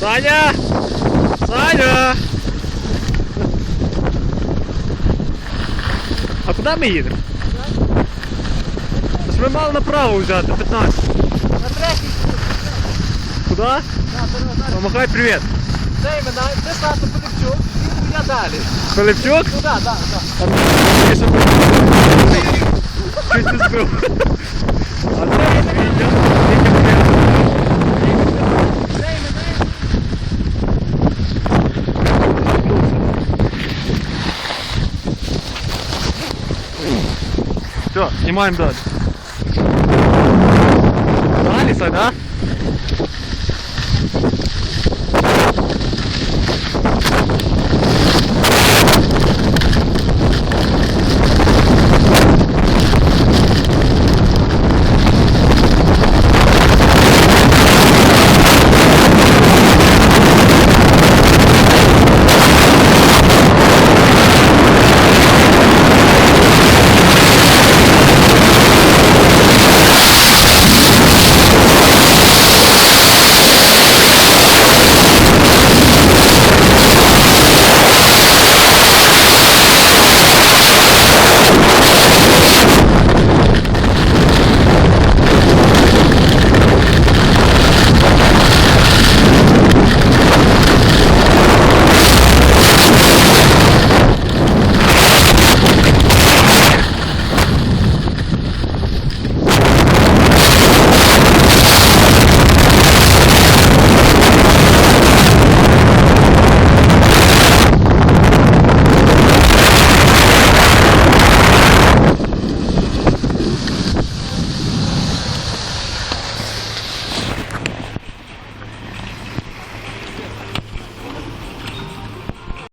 Саня! Саня! А куди ми їдемо? Та ж ми мали направо взяти, 15. На третій Куди? Помахай привіт. Це іменно, це Саша Полівчук, він я далі. Пилипчук? Ну так, так, так. Ти що Чуть не збив. Все, снимаем дальше. Дали, да?